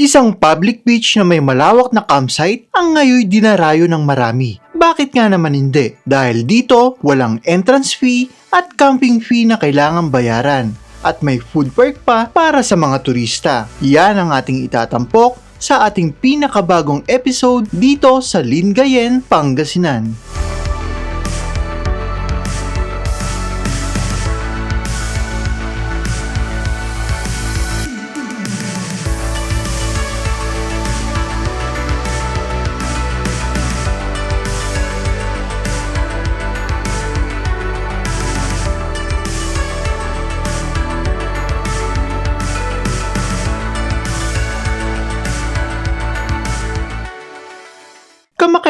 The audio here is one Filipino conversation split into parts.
Isang public beach na may malawak na campsite ang ngayon dinarayo ng marami. Bakit nga naman hindi? Dahil dito, walang entrance fee at camping fee na kailangang bayaran. At may food perk pa para sa mga turista. Yan ang ating itatampok sa ating pinakabagong episode dito sa Lingayen, Pangasinan.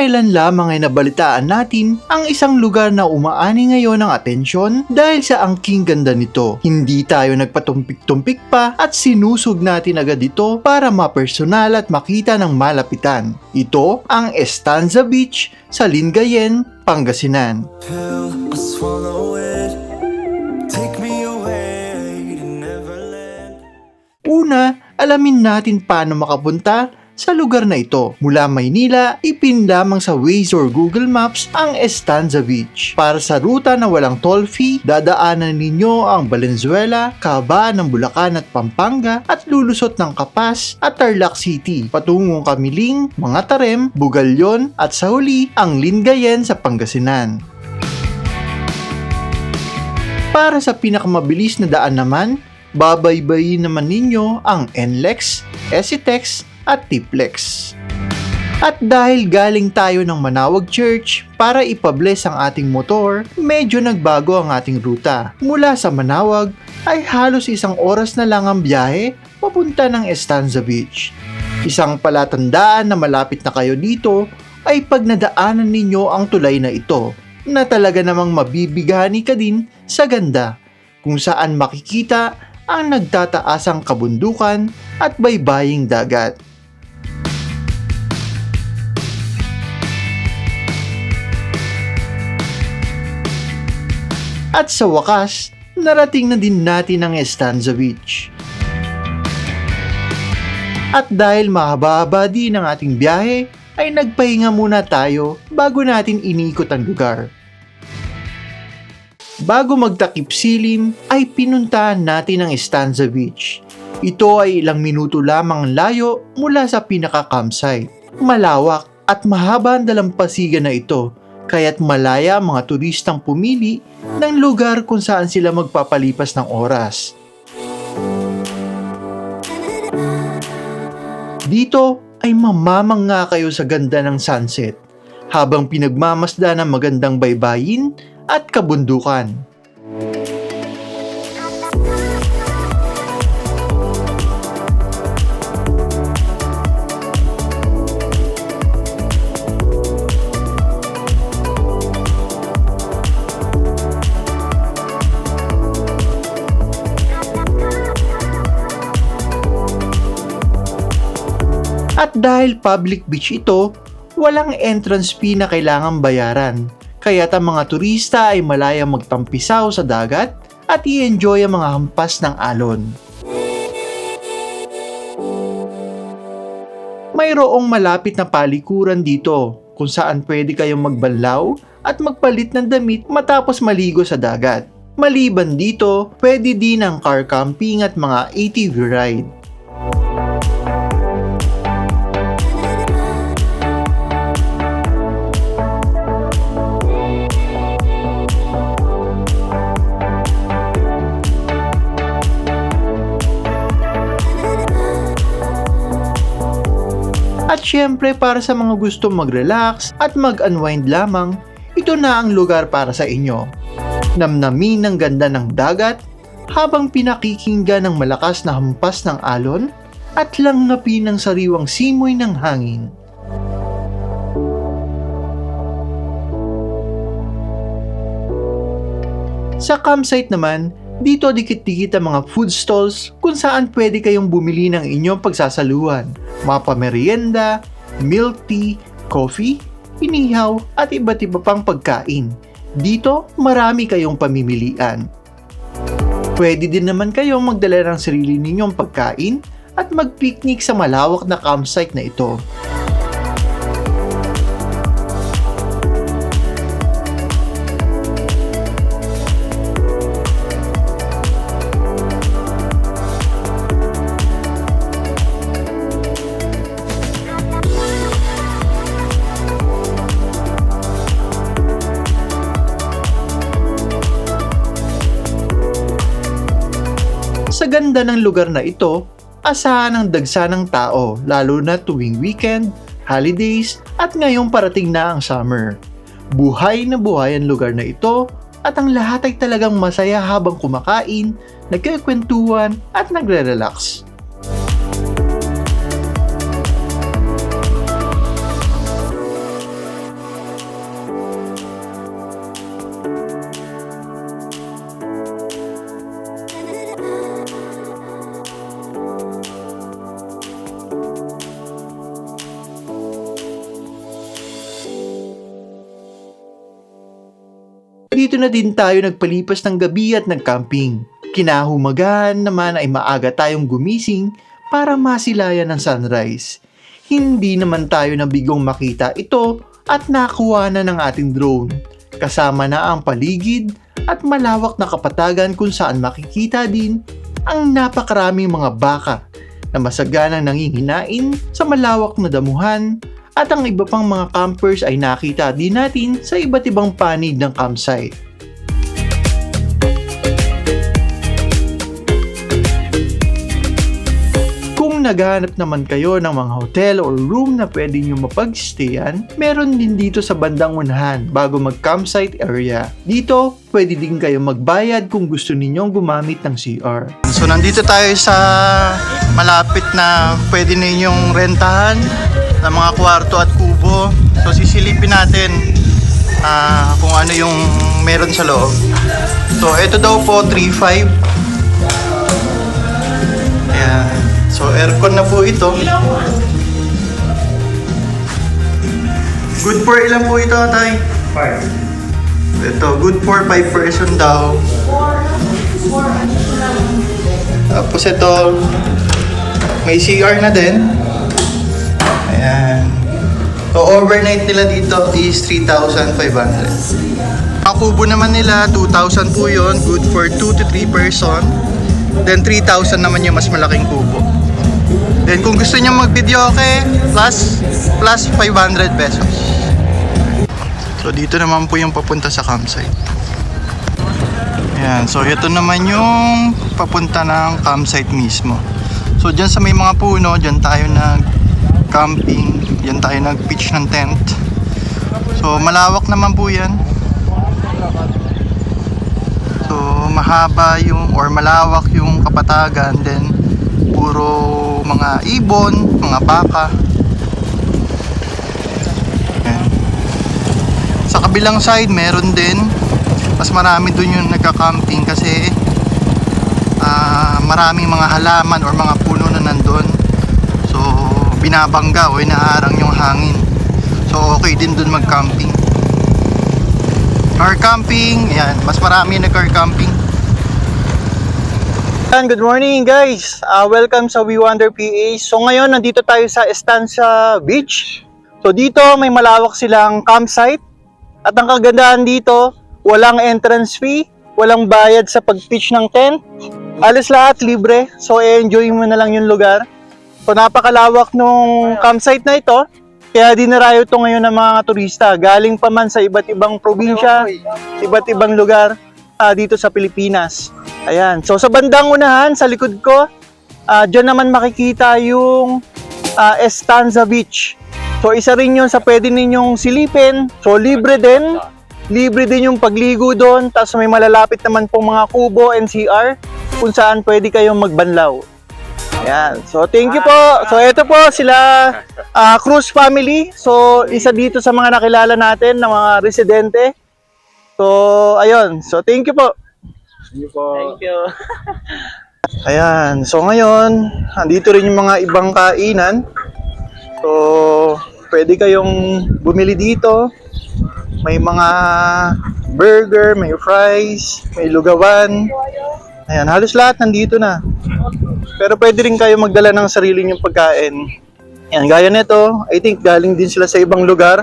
Kamakailan lamang ay nabalitaan natin ang isang lugar na umaani ngayon ng atensyon dahil sa angking ganda nito. Hindi tayo nagpatumpik-tumpik pa at sinusog natin agad ito para mapersonal at makita ng malapitan. Ito ang Estanza Beach sa Lingayen, Pangasinan. pill. Una, alamin natin paano makapunta sa lugar na ito. Mula Maynila, ipin lamang sa Waze or Google Maps ang Estanza Beach. Para sa ruta na walang toll fee, dadaanan ninyo ang Valenzuela, Cabaan ng Bulacan at Pampanga at lulusot ng Kapas at Tarlac City. Patungong Kamiling, Mga Tarem, Bugalyon at sa huli ang Lingayen sa Pangasinan. Para sa pinakamabilis na daan naman, babaybayin naman ninyo ang NLEX, SCTEX at TIPLEX. At dahil galing tayo ng Manawag Church para ipabless ang ating motor, medyo nagbago ang ating ruta. Mula sa Manawag ay halos isang oras na lang ang biyahe papunta ng Estanza Beach. Isang palatandaan na malapit na kayo dito ay pag nadaanan ninyo ang tulay na ito na talaga namang mabibigani ka din sa ganda kung saan makikita ang nagtataasang kabundukan at baybaying dagat. At sa wakas, narating na din natin ang Estanza Beach. At dahil mahaba-haba din ang ating biyahe, ay nagpahinga muna tayo bago natin iniikot ang lugar. Bago magtakip silim, ay pinuntahan natin ang Estanza Beach. Ito ay ilang minuto lamang layo mula sa pinaka-campsite. Malawak at mahaba ang dalampasigan na ito, kaya't malaya ang mga turistang pumili ng lugar kung saan sila magpapalipas ng oras. Dito ay mamamangha kayo sa ganda ng sunset habang pinagmamasda ng magandang baybayin at kabundukan. Dahil public beach ito, walang entrance fee na kailangang bayaran. Kaya't ang mga turista ay malayang magtampisaw sa dagat at i-enjoy ang mga hampas ng alon. Mayroong malapit na palikuran dito kung saan pwede kayong magbanlaw at magpalit ng damit matapos maligo sa dagat. Maliban dito, pwede din ang car camping at mga ATV ride. At syempre para sa mga gustong mag-relax at mag-unwind lamang, ito na ang lugar para sa inyo. Namnamin ng ganda ng dagat habang pinakikinggan ng malakas na hampas ng alon at langgapin ng sariwang simoy ng hangin. Sa campsite naman, dito dikit-dikit ang mga food stalls kung saan pwede kayong bumili ng inyong pagsasaluhan, mga pamerienda, milk tea, coffee, inihaw at iba't iba pang pagkain. Dito, marami kayong pamimilian. Pwede din naman kayong magdala ng sarili ninyong pagkain at mag-picnic sa malawak na campsite na ito. Ganda ng lugar na ito, asahan ang dagsa ng tao lalo na tuwing weekend, holidays at ngayong parating na ang summer. Buhay na buhay ang lugar na ito at ang lahat ay talagang masaya habang kumakain, nagkikwentuhan at nagre-relax. Dito na din tayo nagpalipas ng gabi at nagcamping. Kinahumagan naman ay maaga tayong gumising para masilayan ng sunrise. Hindi naman tayo nabigong makita ito at nakuha na ng ating drone. Kasama na ang paligid at malawak na kapatagan kung saan makikita din ang napakaraming mga baka na masaganang nanginginain sa malawak na damuhan at ang iba pang mga campers ay nakita din natin sa iba't ibang panig ng campsite. Naghahanap naman kayo ng mga hotel or room na pwede nyo mapagstayan, meron din dito sa bandang unahan bago mag-campsite area. Dito, pwede din kayo magbayad kung gusto ninyong gumamit ng CR. So nandito tayo sa malapit na pwede ninyong rentahan ng mga kwarto at kubo. So sisilipin natin ah, kung ano yung meron sa loob. So ito daw po 3.5. Ayan. So aircon na po ito. Good for ilan po ito, Tay? 5. Ito, good for 5 person daw. Tapos ito, may CR na din. Ayan. So, overnight nila dito is 3,500. Ang kubo naman nila, 2,000 po yun. Good for 2 to 3 person. Then, 3,000 naman yung mas malaking kubo. Then, kung gusto nyo mag-video okay, plus, plus 500 pesos. So, dito naman po yung papunta sa campsite. Ayan, so ito naman yung papunta ng campsite mismo. So dyan sa may mga puno, dyan tayo nag camping, dyan tayo nag pitch ng tent. So malawak naman po yan. So mahaba yung or malawak yung kapatagan then puro mga ibon, mga baka. Ayan. Sa kabilang side meron din. Mas marami dun yung nagka-camping kasi ah, maraming mga halaman or mga puno na nandun. So binabangga o inaharang yung hangin. So okay din dun mag-camping. Car camping yan mas marami nag-car camping good morning guys. Ah, welcome sa We Wonder PA. So ngayon nandito tayo sa Estancia Beach. So dito may malawak silang campsite. At ang kagandahan dito, walang entrance fee, walang bayad sa pag-pitch ng tent. Alis lahat libre. So enjoy mo na lang yung lugar. So napakalawak nung campsite na ito. Kaya dinarayo ito ngayon ng mga turista. Galing pa man sa iba't ibang probinsya, iba't ibang lugar ah, dito sa Pilipinas. Ayan. So sa bandang unahan, sa likod ko, ah dyan naman makikita yung ah, Estanza Beach. So isa rin yun sa pwede ninyong silipin. So libre din. Libre din yung pagligo doon. Tapos may malalapit naman pong mga kubo and CR kung saan pwede kayong magbanlaw. Ayan. So thank you po. So ito po sila ah, Cruz family. So isa dito sa mga nakilala natin na mga residente. So ayun. So thank you po. Thank you. Ayan. So ngayon, andito rin yung mga ibang kainan. So, pwede kayong bumili dito. May mga burger, may fries, may lugawan. Ayan, halos lahat nandito na. Pero pwede rin kayo magdala ng sarili nyong pagkain. Yan, gaya nito, I think galing din sila sa ibang lugar.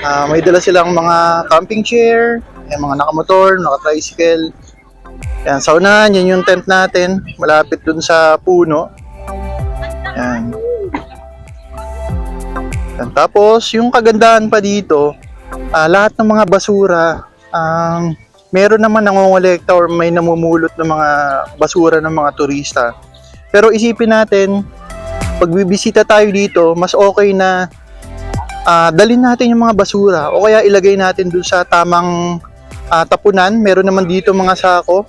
Ah, may dala silang mga camping chair, yan, mga nakamotor, naka-tricycle. Yan, sa unahan, yan yung tent natin, malapit dun sa puno. Yan. Yan, tapos, yung kagandahan pa dito, ah, lahat ng mga basura, ang meron naman nangongolekta or may namumulot ng mga basura ng mga turista. Pero isipin natin, pag bibisita tayo dito, mas okay na ah, dalhin natin yung mga basura o kaya ilagay natin dun sa tamang ah, tapunan. Meron naman dito mga sako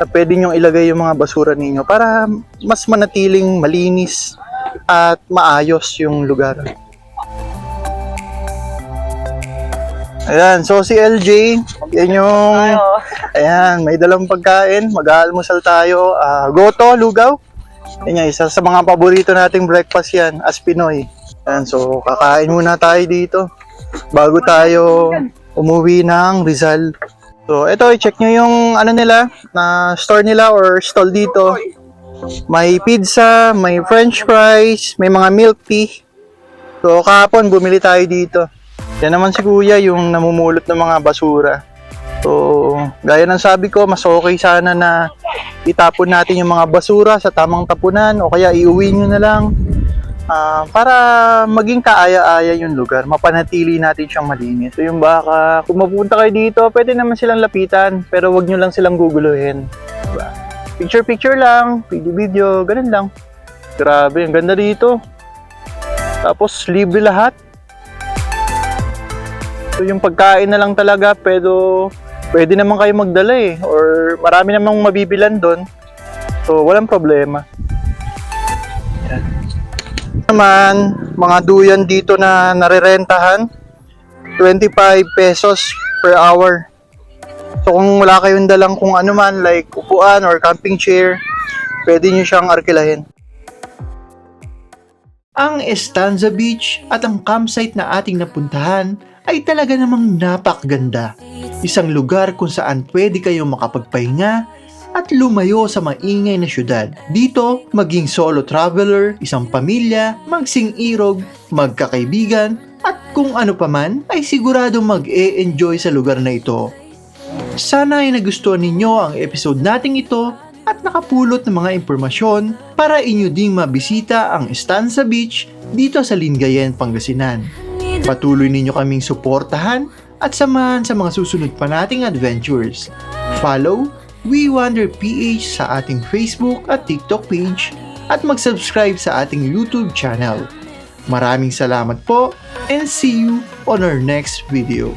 na pwede nyo ilagay yung mga basura ninyo para mas manatiling malinis at maayos yung lugar. Ayan, so si LJ, yan yung, ayan, may dalang pagkain, mag-aalmusal tayo, ah, goto, lugaw. Yan yung isa sa mga paborito nating breakfast yan, as Pinoy. Ayan, so kakain muna tayo dito bago tayo umuwi ng Rizal. So, ito, i-check nyo yung ano nila, na store nila or stall dito. May pizza, may french fries, may mga milk tea. So, kahapon bumili tayo dito. Yan naman si kuya yung namumulot ng mga basura. So, gaya ng sabi ko, mas okay sana na itapon natin yung mga basura sa tamang tapunan o kaya iuwi nyo na lang Ah, para maging kaaya-aya yung lugar, mapanatili natin siyang malinis. So yung baka, kung mapunta kayo dito, pwede naman silang lapitan, pero wag nyo lang silang guguluhin. Diba? Picture-picture lang, video-video, ganun lang. Grabe, ang ganda dito. Tapos, libre lahat. So yung pagkain na lang talaga, pero pwede naman kayo magdala eh. Or marami namang mabibilan doon. So, walang problema naman, mga duyan dito na narerentahan, 25 pesos per hour. So kung wala kayong dalang kung ano man, like upuan or camping chair, pwede nyo siyang arkilahin. Ang Estanza Beach at ang campsite na ating napuntahan ay talaga namang napakaganda. Isang lugar kung saan pwede kayong makapagpahinga at lumayo sa maingay na syudad. Dito, maging solo traveler, isang pamilya, magsing-irog, magkakaibigan, at kung ano paman ay siguradong mag-e-enjoy sa lugar na ito. Sana ay nagustuhan ninyo ang episode nating ito at nakapulot ng mga impormasyon para inyo ding mabisita ang Estanza Beach dito sa Lingayen, Pangasinan. Patuloy ninyo kaming suportahan at samahan sa mga susunod pa nating adventures. Follow We Wonder PH sa ating Facebook at TikTok page at mag-subscribe sa ating YouTube channel. Maraming salamat po and see you on our next video.